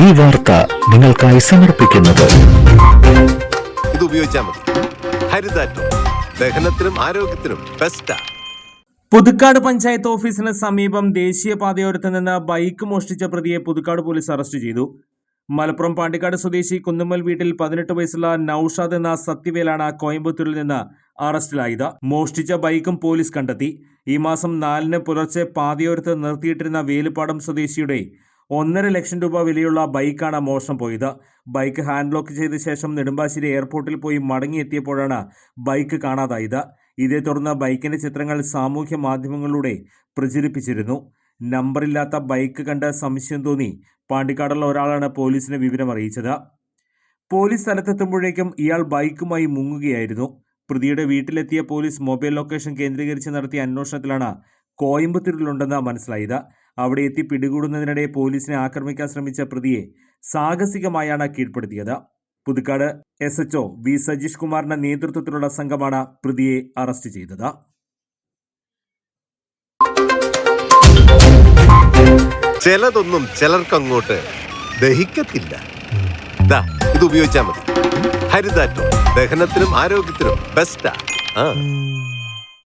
ഈ വാർത്ത നിങ്ങൾക്കായി സമർപ്പിക്കുന്നത്. ഇത് ഉപയോഗിച്ചാൽ മതി. ഹരിതാറ്റം. ദഹനത്തിനും ആരോഗ്യത്തിനും ബെസ്റ്റാ പുതുക്കാട് പഞ്ചായത്ത് ഓഫീസിന് സമീപം ദേശീയപാതയോരത്ത് നിന്ന് ബൈക്ക് മോഷ്ടിച്ച പ്രതിയെ പുതുക്കാട് പോലീസ് അറസ്റ്റ് ചെയ്തു. മലപ്പുറം പാണ്ടിക്കാട് സ്വദേശി കുന്നുമ്മൽ വീട്ടിൽ പതിനെട്ട് വയസ്സുള്ള നൌഷാദ് എന്ന സത്യവേലാണ് കോയമ്പത്തൂരിൽ നിന്ന് അറസ്റ്റിലായത്. മോഷ്ടിച്ച ബൈക്കും പോലീസ് കണ്ടെത്തി. ഈ മാസം നാലിന് പുലർച്ചെ പാതയോരത്ത് നിർത്തിയിട്ടിരുന്ന വേലുപ്പാടം സ്വദേശിയുടെ ഒന്നര ലക്ഷം രൂപ വിലയുള്ള ബൈക്കാണ് മോഷണം പോയത്. ബൈക്ക് ഹാൻഡ് ലോക്ക് ചെയ്ത ശേഷം നെടുമ്പാശ്ശേരി എയർപോർട്ടിൽ പോയി മടങ്ങിയെത്തിയപ്പോഴാണ് ബൈക്ക് കാണാതായത്. ഇതേ തുടർന്ന് ബൈക്കിന്റെ ചിത്രങ്ങൾ സാമൂഹ്യ മാധ്യമങ്ങളിലൂടെ പ്രചരിപ്പിച്ചിരുന്നു. നമ്പറില്ലാത്ത ബൈക്ക് കണ്ട് സംശയം തോന്നി പാണ്ടിക്കാടുള്ള ഒരാളാണ് പോലീസിനെ വിവരം അറിയിച്ചത്. പോലീസ് സ്ഥലത്തെത്തുമ്പോഴേക്കും ഇയാൾ ബൈക്കുമായി മുങ്ങുകയായിരുന്നു. പ്രതിയുടെ വീട്ടിലെത്തിയ പോലീസ് മൊബൈൽ ലൊക്കേഷൻ കേന്ദ്രീകരിച്ച് നടത്തിയ അന്വേഷണത്തിലാണ് കോയമ്പത്തൂരിലുണ്ടെന്ന് മനസ്സിലായത്. അവിടെ എത്തി പിടികൂടുന്നതിനിടെ പോലീസിനെ ആക്രമിക്കാൻ ശ്രമിച്ച പ്രതിയെ സാഹസികമായാണ് കീഴ്പ്പെടുത്തിയത്. Puthukkad S HO V Sajeesh കുമാറിന്റെ നേതൃത്വത്തിലുള്ള സംഘമാണ് പ്രതിയെ അറസ്റ്റ് ചെയ്തത്. ചിലതൊന്നും ചിലർക്കങ്ങോട്ട് ദഹിക്കത്തില്ല. ഇത് ഉപയോഗിച്ചാൽ മതി. ഹരിതാറ്റം ദഹനത്തിനും ആരോഗ്യത്തിനും ബെസ്റ്റാ ആ.